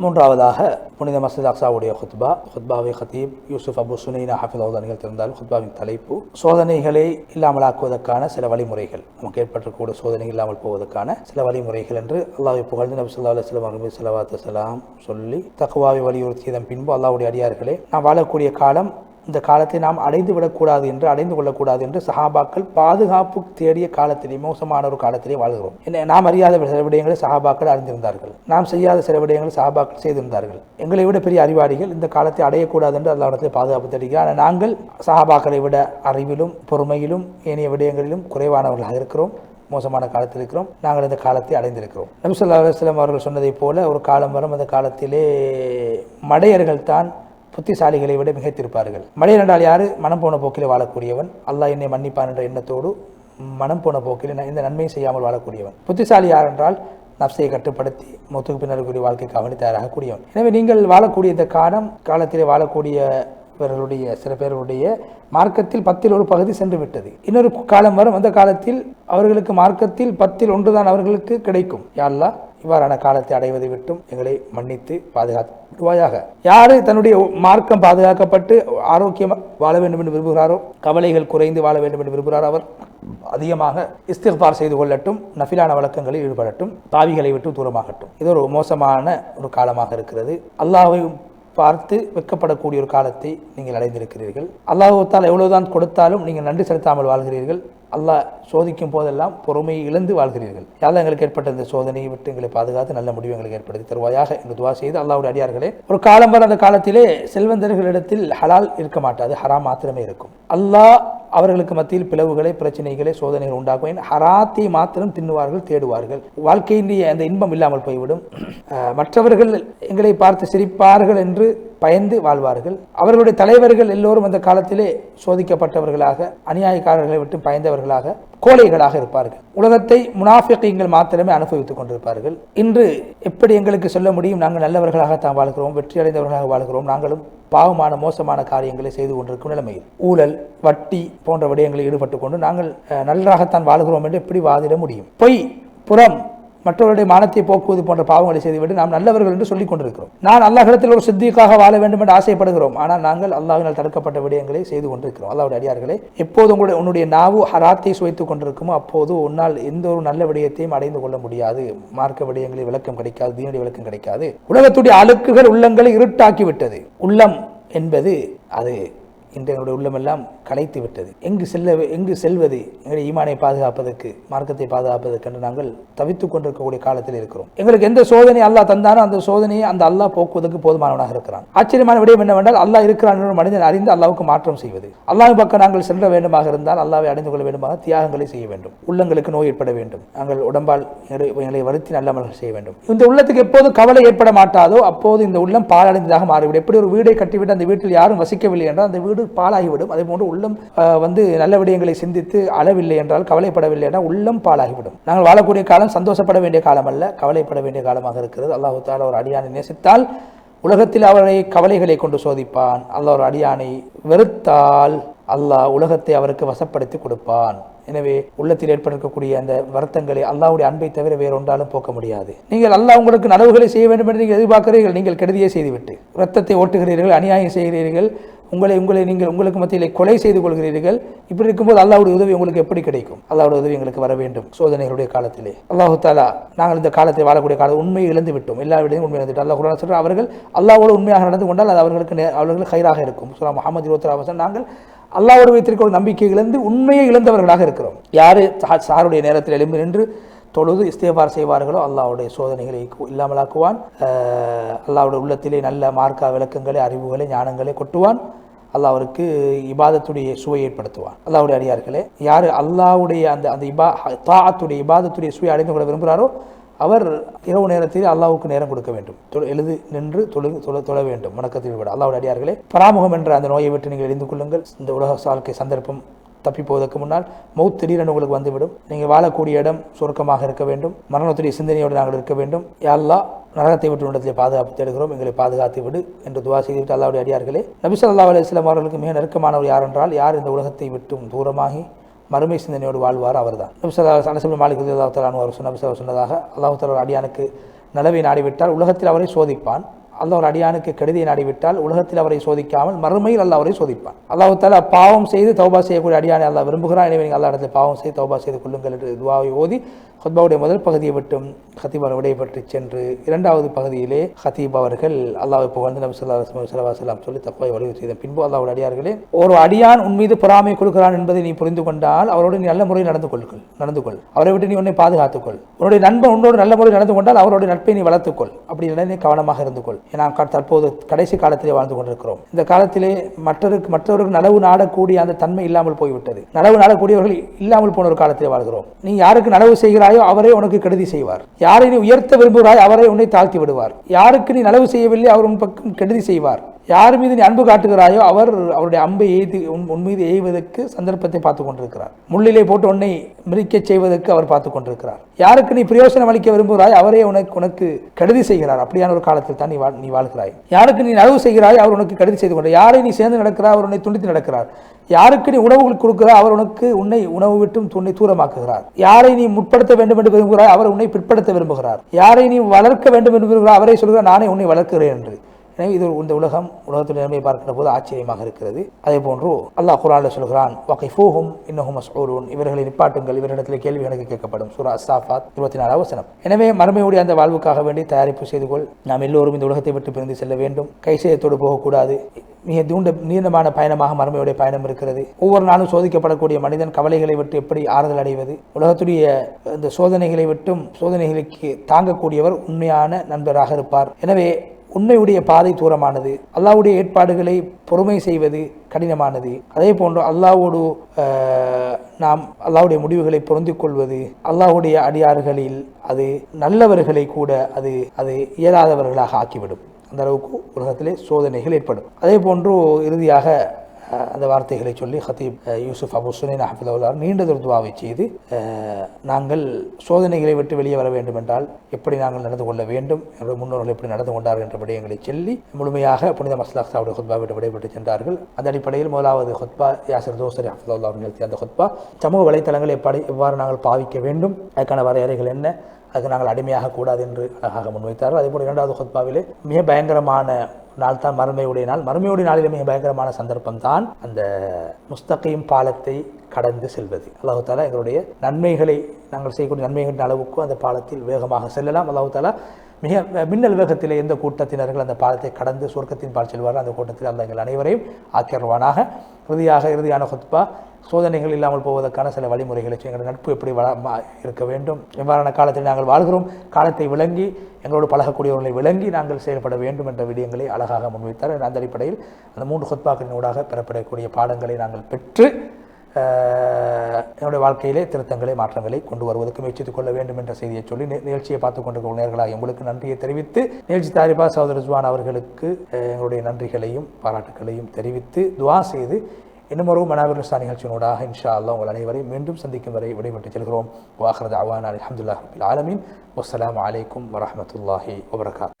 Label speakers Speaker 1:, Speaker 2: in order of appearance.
Speaker 1: மூன்றாவதாக புனித மசூத் அக்சாவுடைய ஹுத்பா ஹுத்பாவை ஹத்தீப் யூசுப் அபு சுனைனா ஹாஃபிதவுதா நிகழ்த்திருந்தாலும் ஹுத்பாவின் தலைப்பு சோதனைகளை இல்லாமலாக்குவதற்கான சில வழிமுறைகள். நமக்கு ஏற்பட்டிருக்கக்கூடிய சோதனை இல்லாமல் போவதற்கான சில வழிமுறைகள் என்று அல்லாவை புகழ்ந்து நபி சொல்லா அலுவலம் அவர்கள் செலவாத்து செலாம் சொல்லி தக்குவாவை வலியுறுத்தியதன் பின்பு அல்லாஹ்வுடைய அடியார்களே நாம் வாழக்கூடிய காலம் இந்த காலத்தை நாம் அடைந்து விடக்கூடாது என்று அடைந்து கொள்ளக்கூடாது என்று சஹாபாக்கள் பாதுகாப்பு தேடிய காலத்திலே மோசமான ஒரு காலத்திலே வாழ்கிறோம். என்ன நாம் அறியாத சில விடயங்களை சஹாபாக்கள் அறிந்திருந்தார்கள். நாம் செய்யாத சில விடயங்களை சஹாபாக்கள் செய்திருந்தார்கள். எங்களை விட பெரிய அறிவாளிகள் இந்த காலத்தை அடையக்கூடாது என்று அல்லாவிடத்தில் பாதுகாப்பு தேடுகிறார். ஆனால் நாங்கள் சஹாபாக்களை விட அறிவிலும் பொறுமையிலும் ஏனைய விடயங்களிலும் குறைவானவர்களாக இருக்கிறோம். மோசமான காலத்தில் இருக்கிறோம். நாங்கள் இந்த காலத்தை அடைந்திருக்கிறோம். நபிசல்லா அலுவலம் அவர்கள் சொன்னதைப் போல ஒரு காலம் வரும். அந்த காலத்திலே மடையர்கள் தான் புத்திசாலிகளை விட மிகைத்திருப்பார்கள். மடையர் என்றால் யாரு? மனம் போன போக்கில் வாழக்கூடியவன். அல்லாஹ் என்னை மன்னிப்பான் என்ற எண்ணத்தோடு மனம் போன போக்கில் இந்த நன்மையை செய்யாமல் வாழக்கூடியவன். புத்திசாலி யார் என்றால் நப்சையை கட்டுப்படுத்தி மொத்துக்கு பின்னர் கூடிய கவனித்தாராக கூடியவன் எனவே நீங்கள் வாழக்கூடிய இந்த காலம் காலத்திலே வாழக்கூடியவர்களுடைய சில பேருடைய மார்க்கத்தில் பத்தில் ஒரு பகுதி சென்று விட்டது. இன்னொரு காலம் வரும். அந்த காலத்தில் அவர்களுக்கு மார்க்கத்தில் பத்தில் ஒன்றுதான் அவர்களுக்கு கிடைக்கும். யாரெல்லாம் இவ்வாறான காலத்தை அடைவதை விட்டும் எங்களை மன்னித்து பாதுகாத்துவாயாக. யாரு தன்னுடைய மார்க்கம் பாதுகாக்கப்பட்டு ஆரோக்கியமாக வாழ வேண்டும் என்று விரும்புகிறாரோ கவலைகள் குறைந்து வாழ வேண்டும் என்று விரும்புகிறாரோ அவர் அதிகமாக இஸ்திஃபார் செய்து கொள்ளட்டும் நஃபிலான வழக்கங்களில் ஈடுபடட்டும் பாவிகளை விட்டு தூரமாகட்டும். இது ஒரு மோசமான ஒரு காலமாக இருக்கிறது. அல்லாஹையும் பார்த்து வெக்கப்படக்கூடிய ஒரு காலத்தை நீங்கள் அடைந்திருக்கிறீர்கள். அல்லாஹத்தால் எவ்வளவுதான் கொடுத்தாலும் நீங்கள் நன்றி செலுத்தாமல் வாழ்கிறீர்கள். அல்லாஹ் சோதிக்கும் போதெல்லாம் பொறுமையை இழந்து வாழ்கிறீர்கள். யாரும் எங்களுக்கு ஏற்பட்ட இந்த சோதனையை விட்டு எங்களை பாதுகாத்து நல்ல முடிவு எங்களுக்கு ஏற்படுத்தி தருவாயாக என்று துவா செய்து அல்லாவுடைய அடியார்களே ஒரு காலம் வர அந்த காலத்திலே செல்வந்தர்களிடத்தில் ஹலால் இருக்க மாட்டாது ஹரா மாத்திரமே இருக்கும். அல்லாஹ் அவர்களுக்கு மத்தியில் பிளவுகளை பிரச்சனைகளை சோதனைகள் உண்டாக்குவேன் ஹராத்தை மாத்திரம் தின்னுவார்கள் தேடுவார்கள். வாழ்க்கையினுடைய அந்த இன்பம் இல்லாமல் போய்விடும். மற்றவர்கள் எங்களை பார்த்து சிரிப்பார்கள் என்று பயந்து வாழ்வார்கள். அவர்களுடைய தலைவர்கள் எல்லோரும் அந்த காலத்திலே சோதிக்கப்பட்டவர்களாக அநியாயக்காரர்களை விட்டு பயந்தவர்களாக கோழைகளாக இருப்பார்கள். உலகத்தை முனாஃபிகங்கள் மாத்திரமே அனுபவித்துக் கொண்டிருப்பார்கள். இன்று எப்படி எங்களுக்கு சொல்ல முடியும்? நாங்கள் நல்லவர்களாகத்தான் வாழ்கிறோம் வெற்றி அடைந்தவர்களாக வாழ்கிறோம். நாங்களும் பாவமான மோசமான காரியங்களை செய்து கொண்டிருக்கும் நிலைமையில். ஊழல் வட்டி போன்ற விடயங்களில் ஈடுபட்டு கொண்டு நாங்கள் நன்றாகத்தான் வாழ்கிறோம் என்று எப்படி வாதிட முடியும்? பொய் புறம் மற்றவருடைய மானத்தை போக்குவது போன்ற பாவங்களை செய்துவிட்டு நாம் நல்லவர்கள் என்று சொல்லிக் கொண்டிருக்கிறோம். நான் அல்லாஹிடத்தில் ஒரு சித்திக்காக வாழ வேண்டும் என்று ஆசைப்படுகிறோம். ஆனால் நாங்கள் அல்லாஹினால் தடுக்கப்பட்ட விடயங்களை செய்து கொண்டிருக்கிறோம். அல்லாவுடைய அடியார்களே எப்போது உங்களுடைய உன்னுடைய நாவு ஹராத்தை சுவைத்துக் கொண்டிருக்குமோ அப்போது உன்னால் எந்த ஒரு நல்ல விடயத்தையும் அடைந்து கொள்ள முடியாது. மார்க்க விடயங்களில் விளக்கம் கிடைக்காது தீனுடைய விளக்கம் கிடைக்காது. உலகத்துடைய அழுக்குகள் உள்ளங்களை இருட்டாக்கி விட்டது உள்ளம் என்பது அது என்று எங்களுடைய உள்ளமெல்லாம் கலைத்து விட்டது. எங்கு செல்ல எங்கு செல்வது? எங்களுடைய ஈமானை பாதுகாப்பதற்கு மார்க்கத்தை பாதுகாப்பதற்கு என்று நாங்கள் தவித்துக் கொண்டிருக்கக்கூடிய காலத்தில் இருக்கிறோம். எங்களுக்கு எந்த சோதனை அல்லாஹ் தந்தானோ அந்த சோதனையை அந்த அல்லாஹ் போக்குவதற்கு போதுமானவனாக இருக்கிறான். ஆச்சரியமான விடயம் என்னவென்றால் அல்லாஹ் இருக்கிறான் என்று மனிதன் அறிந்து அல்லாவுக்கு மாற்றம் செய்வது. அல்லாஹ் பக்கம் நாங்கள் செல்ல வேண்டுமாக இருந்தால் அல்லாவை அடைந்து கொள்ள வேண்டுமாக தியாகங்களை செய்ய வேண்டும். உள்ளங்களுக்கு நோய் ஏற்பட வேண்டும். நாங்கள் உடம்பால் எங்களை வருத்தி நல்லமல்கள் செய்ய வேண்டும். இந்த உள்ளத்துக்கு எப்போது கவலை ஏற்பட மாட்டாதோ அப்போது இந்த உள்ளம் பாலடைந்ததாக மாறிவிடும். எப்படி ஒரு வீடை கட்டிவிட்டு அந்த வீட்டில் யாரும் வசிக்கவில்லை என்றால் அந்த வீடு பாலாகிவிடும் அதே போன்று உள்ளம் வந்து நல்ல விடயங்களை சிந்தித்து அளவில்லை என்றால் கவலைப்படவில்லை என்றால் உள்ளம் பாலாகிவிடும் நாங்கள் வாழக்கூடிய காலம் சந்தோஷப்பட வேண்டிய காலம் அல்ல கவலைப்பட வேண்டிய காலமாக இருக்கிறது. அல்லாஹு தாலா ஒரு அடியானை நேசித்தால் உலகத்தில் அவரை கவலைகளை கொண்டு சோதிப்பான். அல்லாஹ் ஒரு அடியானை வெறுத்தால் அல்லாஹ் உலகத்தை அவருக்கு வசப்படுத்தி கொடுப்பான். எனவே உள்ளத்தில் ஏற்பட்டிருக்கக்கூடிய அந்த வருத்தங்களை அல்லாவுடைய அன்பை தவிர வேறு ஒன்றாலும் போக்க முடியாது. நீங்கள் அல்லாஹ் உங்களுக்கு நலவுகளை செய்ய வேண்டும் என்று நீங்கள் எதிர்பார்க்கிறீர்கள். நீங்கள் கெடுதியை செய்துவிட்டு. ரத்தத்தை ஓட்டுகிறீர்கள் அநியாயம் செய்கிறீர்கள். உங்களை உங்களை நீங்கள் உங்களுக்கு மத்தியில் கொலை செய்து கொள்கிறீர்கள். இப்படி இருக்கும்போது அல்லாவுடைய உதவி உங்களுக்கு எப்படி கிடைக்கும்? அல்லாவுடைய உதவி எங்களுக்கு வர வேண்டும் சோதனைகளுடைய காலத்திலே. அல்லாஹு தாலா நாங்கள் இந்த காலத்தை வாழக்கூடிய காலம் உண்மையை இழந்து விட்டோம். எல்லா விடையும் உண்மை இழந்துவிட்டோம் அல்லாஹ் குரான் சொல்ற அவர்கள் அல்லாவோடு உண்மையாக நடந்து கொண்டால் அது அவர்களுக்கு அவர்களுக்கு ஹைராக இருக்கும். சுரா முகமது இருபத்தி நாங்கள் அல்லாவோடு வைத்திருக்கிற நம்பிக்கை இழந்து உண்மையை இழந்தவர்களாக இருக்கிறோம். யாரு சாருடைய நேரத்தில் எழும்பு நின்று தொழுது இஸ்தேபார் செய்வார்களோ அல்லாவுடைய சோதனைகளை இல்லாமலாக்குவான். அல்லாவுடைய உள்ளத்திலே நல்ல மார்க்கா விளக்கங்களை அறிவுகளை ஞானங்களை கொட்டுவான். அல்லாஹ் அவருக்கு இபாதத்துடைய சுவை ஏற்படுத்துவான். அல்லாவுடைய அடியார்களே யார் அல்லாவுடைய அந்த அந்த இபா தாத்துடைய இபாதத்துடைய சுவை அடைந்து கொள்ள விரும்புகிறாரோ அவர் இரவு நேரத்தில் அல்லாவுக்கு நேரம் கொடுக்க வேண்டும். எழுது நின்று தொழு தொழ தொழ வேண்டும். வணக்கத்தில் விட அல்லாவுடைய அடியார்களே பராமுகம் என்ற அந்த நோயை விட்டு நீங்கள் எழுந்து கொள்ளுங்கள். இந்த உலக வாழ்க்கை சந்தர்ப்பம் தப்பி போவதற்கு முன்னால் மௌத் திடீரென உங்களுக்கு வந்துவிடும். நீங்கள் வாழக்கூடிய இடம் சுருக்கமாக இருக்க வேண்டும். மரணத்துடைய சிந்தனையோடு நாங்கள் இருக்க வேண்டும். யாரெல்லாம் நரகத்தை விட்டு இடத்திலே பாதுகாப்பு தேடுகிறோம். எங்களை பாதுகாத்து விடு என்று துவா செய்துவிட்டு அல்லாவுடைய அடியார்களே நபி ஸல்லல்லாஹு அலைஹி அவர்களுக்கு மிக நெருக்கமானவர் யார் என்றால் யார் இந்த உலகத்தை விட்டும் தூரமாகி மறுமை சிந்தனையோடு வாழ்வார் அவர்தான். தான் ஸல்லல்லாஹு மாலிக் அல்லாஹ் தஆலா அவர் சொன்ன சொன்னதாக அல்லாஹ் தலா அடியானுக்கு நலவை நாடிவிட்டால் உலகத்தில் அவரை சோதிப்பான். அந்த ஒரு அடியானுக்கு கெடுதியை நாடிவிட்டால் உலகத்தில் அவரை சோதிக்காமல் மறுமையில் அல்ல அவரை சோதிப்பான். அல்லாஹு தாலா பாவம் செய்து தௌபா செய்யக்கூடிய அடியானை அல்லா விரும்புகிறான். எனவே நீங்கள் அல்லா இடத்துல பாவம் செய்து தௌபா செய்து கொள்ளுங்கள் என்று துவாவை ஓதி ஹத்பாவுடைய முதல் பகுதியை விட்டும் ஹத்தீப் அவர் விடைபெற்று சென்று இரண்டாவது பகுதியிலே ஹத்தீப் அவர்கள் அல்லாவை புகழ்ந்து நபி ஸல்லல்லாஹு அலைஹி சொல்லி தப்பாய் வலிவு செய்த பின்பு அல்லாஹ்வுடைய அடியார்களே ஒரு அடியான் உன் மீது பொறாமை கொடுக்கிறான் என்பதை நீ புரிந்து கொண்டால் அவரோடு நீ நல்ல முறையில் நடந்து கொள்கள் நடந்து கொள். அவரை விட்டு நீ உன்னை பாதுகாத்துக்கொள் உன்னுடைய நண்பன் உன்னோடு நல்ல முறையில் நடந்து கொண்டால் அவருடைய நட்பை நீ வளர்த்துக்கொள் அப்படி நீ கவனமாக இருந்து கொள். ஏன்னா தற்போது கடைசி காலத்திலே வாழ்ந்து கொண்டிருக்கிறோம். இந்த காலத்திலே மற்றவருக்கு மற்றவருக்கு நலவு நாடக்கூடிய அந்த தன்மை இல்லாமல் போய்விட்டது. நலவு நாடக்கூடியவர்கள் இல்லாமல் போன ஒரு காலத்திலே வாழ்கிறோம். நீ யாருக்கு நலவு விரும்புகிறாயோ அவரே உனக்கு கெடுதி செய்வார். யாரை நீ உயர்த்த விரும்புகிறாய் அவரே உன்னை தாழ்த்தி விடுவார். யாருக்கு நீ நலவு செய்யவில்லை அவர் உன் பக்கம் கெடுதி செய்வார். யார் மீது நீ அன்பு காட்டுகிறாயோ அவர் அவருடைய அம்பை எய்து உன் மீது எய்வதற்கு சந்தர்ப்பத்தை பார்த்து கொண்டிருக்கிறார் முள்ளிலே போட்டு உன்னை மிரிக்கச் செய்வதற்கு அவர் பார்த்து கொண்டிருக்கிறார் யாருக்கு நீ பிரயோசனம் அளிக்க விரும்புகிறாய் அவரே உனக்கு உனக்கு கெடுதி செய்கிறார். அப்படியான ஒரு காலத்தில் தான் நீ வாழ் நீ வாழ்கிறாய். யாருக்கு நீ நலவு செய்கிறாய் அவர் உனக்கு கெடுதி செய்து கொண்டார் யாரை நீ சேர்ந்து நடக்கிறார் அவர் உன்னை துண்டித்து நடக்கிறார். யாருக்கு நீ உணவுகள் கொடுக்கிறாய் அவர் உனக்கு உன்னை உணவு விட்டும் உன்னை தூரமாக்குகிறார். யாரை நீ முற்படுத்த வேண்டும் என்று விரும்புகிறாய் அவர் உன்னை பிற்படுத்த விரும்புகிறார். யாரை நீ வளர்க்க வேண்டும் என்று விரும்புகிறார் அவரை சொல்கிறார் நானே உன்னை வளர்க்கிறேன் என்று. எனவே இது இந்த உலகம் உலகத்துடைய நிலைமையை பார்க்கிற போது ஆச்சரியமாக இருக்கிறது. அதே போன்று அல்லாஹ் குரானில் சொல்கிறான் வகைஃபூஹும் இன்னஹும் மஸ்ஊரூன் இவர்களை நிப்பாட்டுங்கள் இவர்களிடத்தில் கேள்வி எனக்கு கேட்கப்படும். சூரா அஸ்ஸாஃபாத் இருபத்தி நாலாவது வசனம். எனவே மறுமையுடைய அந்த வாழ்வுக்காக வேண்டி தயாரிப்பு செய்து கொள். நாம் எல்லோரும் இந்த உலகத்தை விட்டு பிரிந்து செல்ல வேண்டும். கைசேயத்தோடு போகக்கூடாது. மிக தூண்ட நீண்டமான பயணமாக மறுமையுடைய பயணம் இருக்கிறது. ஒவ்வொரு நாளும் சோதிக்கப்படக்கூடிய மனிதன் கவலைகளை விட்டு எப்படி ஆறுதல் அடைவது? உலகத்துடைய இந்த சோதனைகளை விட்டும் சோதனைகளுக்கு தாங்கக்கூடியவர் உண்மையான நண்பராக இருப்பார். எனவே உண்மையுடைய பாதை தூரமானது அல்லாவுடைய ஏற்பாடுகளை பொறுமை செய்வது கடினமானது. அதே போன்று அல்லாவோடு நாம் அல்லாவுடைய முடிவுகளை பொருந்திக் கொள்வது அல்லாஹ்வுடைய அடியார்களில் அது நல்லவர்களை கூட அது அது இயலாதவர்களாக ஆக்கிவிடும். அந்த அளவுக்கு உலகத்திலே சோதனைகள் ஏற்படும். அதே போன்று இறுதியாக அந்த வார்த்தைகளை சொல்லி ஹத்தீப் யூசுஃப் யூசுப் அபு சுனின் அஹமதுல்லார் நீண்டதொரு துவாவை செய்து நாங்கள் சோதனைகளை விட்டு வெளியே வர வேண்டும் என்றால் எப்படி நாங்கள் நடந்து கொள்ள வேண்டும் என்னுடைய முன்னோர்கள் எப்படி நடந்து கொண்டார்கள் என்ற விடயங்களை சொல்லி முழுமையாக புனித மஸ்லாக் சாவுடைய ஹுத்பா விட்டு விடைபெற்று சென்றார்கள். அந்த அடிப்படையில் முதலாவது ஹுத்பா யாசர் தோசரி அஹமதுல்லா அவர்கள் நிகழ்த்திய அந்த ஹுத்பா சமூக வலைத்தளங்களை எப்படி எவ்வாறு நாங்கள் பாவிக்க வேண்டும் அதுக்கான வரையறைகள் என்ன அதுக்கு நாங்கள் அடிமையாக கூடாது என்று அழகாக முன்வைத்தார்கள். அதேபோல் இரண்டாவது ஹொத்பாவிலே மிக பயங்கரமான நாள் தான் மறுமையுடைய நாள். மறுமையுடைய நாளிலே மிக பயங்கரமான சந்தர்ப்பம் தான் அந்த முஸ்தகையும் பாலத்தை கடந்து செல்வது. அல்லாஹு தாலா எங்களுடைய நன்மைகளை நாங்கள் செய்யக்கூடிய நன்மைகளின் அளவுக்கு அந்த பாலத்தில் வேகமாக செல்லலாம். அல்லாஹு தாலா மிக மின்னல் வேகத்தில் எந்த கூட்டத்தினர்கள் அந்த பாலத்தை கடந்து சொர்க்கத்தின் பால் செல்வார்கள்? அந்த கூட்டத்தில் அந்த எங்கள் அனைவரையும் ஆக்கியருவானாக இறுதியாக இறுதியான ஹுத்பா சோதனைகள் இல்லாமல் போவதற்கான சில வழிமுறைகளை எங்கள் நட்பு எப்படி வள இருக்க வேண்டும்? எவ்வாறான காலத்தில் நாங்கள் வாழ்கிறோம்? காலத்தை விளங்கி எங்களோடு பழகக்கூடியவர்களை விளங்கி நாங்கள் செயல்பட வேண்டும் என்ற விடயங்களை அழகாக முன்வைத்தார். அந்த அடிப்படையில் அந்த மூன்று ஹுத்பாக்களினூடாக பெறப்படக்கூடிய பாடங்களை நாங்கள் பெற்று என்னுடைய வாழ்க்கையிலே திருத்தங்களை மாற்றங்களை கொண்டு வருவதற்கு முயற்சித்துக் கொள்ள வேண்டும் என்ற செய்தியை சொல்லி நிகழ்ச்சியை பார்த்துக் கொண்டிருக்கிற நேர்களாக உங்களுக்கு நன்றியை தெரிவித்து நிகழ்ச்சி தாரிபா சகோதர ஜுவான் அவர்களுக்கு எங்களுடைய நன்றிகளையும் பாராட்டுகளையும் தெரிவித்து துவா செய்து இன்னும் ஒரு மனாபிருஸ்தா நிகழ்ச்சியினூடாக இன்ஷா அல்லா உங்கள் அனைவரையும் மீண்டும் சந்திக்கும் வரை விடைபெற்று செல்கிறோம் வாஹரத் அவான் அலமதுல்லாஹ் ரபில் ஆலமீன் வஸ்ஸலாமு அலைக்கும் வரமத்துல்லாஹி வபரகாத்.